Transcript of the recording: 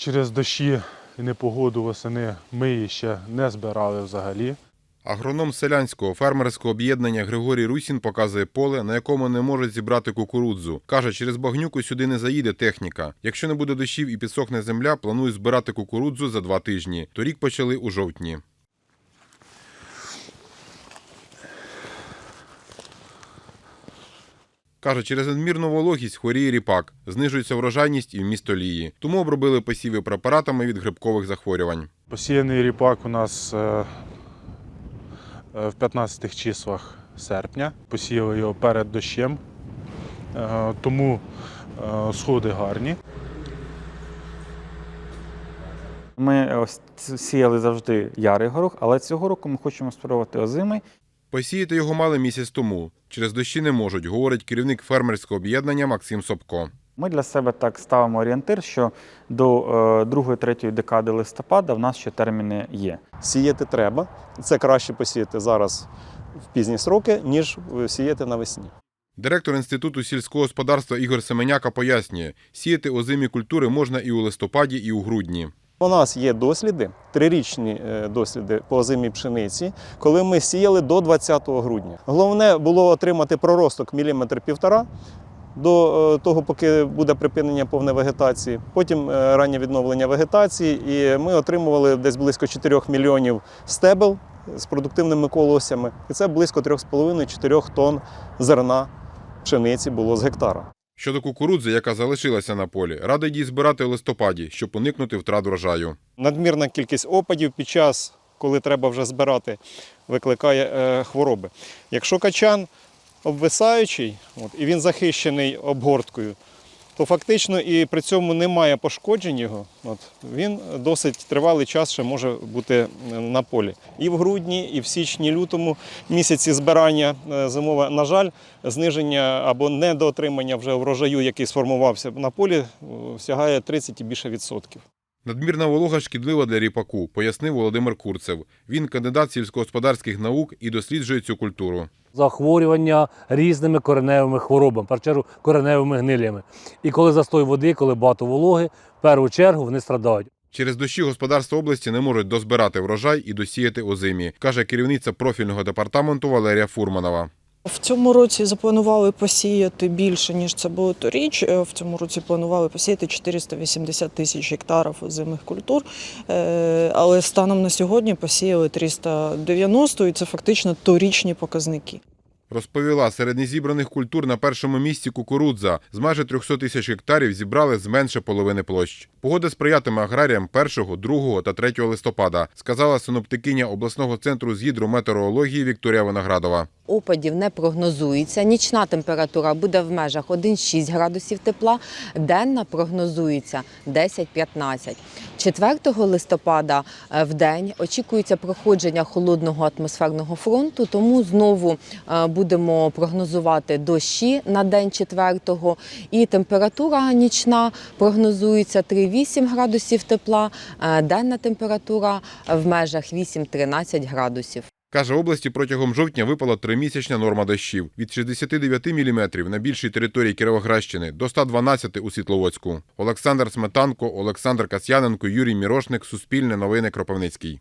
Через дощі і непогоду восени ми її ще не збирали взагалі. Агроном селянського фермерського об'єднання Григорій Русін показує поле, на якому не можуть зібрати кукурудзу. Каже, через багнюку сюди не заїде техніка. Якщо не буде дощів і підсохне земля, планують збирати кукурудзу за два тижні. Торік почали у жовтні. Каже, через надмірну вологість хворіє ріпак, знижується врожайність і вміст олії. Тому обробили посіви препаратами від грибкових захворювань. Посіяний ріпак у нас е, е, в 15 числах серпня. Посіяли його перед дощем, Е, тому сходи гарні. Ми сіяли завжди ярий горох, але цього року ми хочемо спробувати озимий. Посіяти його мали місяць тому. Через дощі не можуть, говорить керівник фермерського об'єднання Максим Собко. Ми для себе так ставимо орієнтир, що до е, другої-третьої декади листопада в нас ще терміни є. Сіяти треба. Це краще посіяти зараз в пізні сроки, ніж сіяти навесні. Директор Інституту сільського господарства Ігор Семеняка пояснює, сіяти озимі культури можна і у листопаді, і у грудні. У нас є досліди, трирічні е, досліди по озимій пшениці, коли ми сіяли до 20 грудня. Головне було отримати проросток міліметр півтора до е, того, поки буде припинення повної вегетації. Потім е, раннє відновлення вегетації, і ми отримували десь близько 4 мільйонів стебел з продуктивними колосями. І це близько 3,5-4 тонн зерна пшениці було з гектара. Щодо кукурудзи, яка залишилася на полі, радить її збирати у листопаді, щоб уникнути втрат врожаю. Надмірна кількість опадів під час, коли треба вже збирати, викликає е, хвороби. Якщо качан обвисаючий от, і він захищений обгорткою, то фактично і при цьому немає пошкоджень його. От, він досить тривалий час ще може бути е, на полі. І в грудні, і в січні, лютому місяці збирання е, зимове, на жаль, зниження або недоотримання вже врожаю, який сформувався на полі, сягає 30 і більше відсотків. Надмірна волога шкідлива для ріпаку, пояснив Володимир Курцев. Він кандидат сільськогосподарських наук і досліджує цю культуру. захворювання різними кореневими хворобами, в першу чергу кореневими гнилями. І коли застой води, коли багато вологи, в першу чергу вони страдають. Через дощі господарства області не можуть дозбирати врожай і досіяти озимі, каже керівниця профільного департаменту Валерія Фурманова. В цьому році запланували посіяти більше, ніж це було торіч. Е, В цьому році планували посіяти 480 тисяч гектарів озимих культур. Е, Але станом на сьогодні посіяли 390, і це фактично торічні показники. Розповіла, серед незібраних культур на першому місці кукурудза. З майже 300 тисяч гектарів зібрали з менше половини площ. Погода сприятиме аграріям 1, 2 та 3 листопада, сказала синоптикиня обласного центру з гідрометеорології Вікторія Виноградова. Опадів не прогнозується. Нічна температура буде в межах 1,6 градусів тепла, денна прогнозується 10-15. 4 листопада е, в день очікується проходження холодного атмосферного фронту, тому знову е, будемо прогнозувати дощі на день 4 і температура нічна прогнозується 3-8 градусів тепла, е, денна температура в межах 8-13 градусів. Каже, області протягом жовтня випала тримісячна норма дощів від 69 мм на більшій території Кіровоградщини до 112 у Світловодську. Олександр Сметанко, Олександр Касьяненко, Юрій Мірошник, Суспільне новини Кропивницький.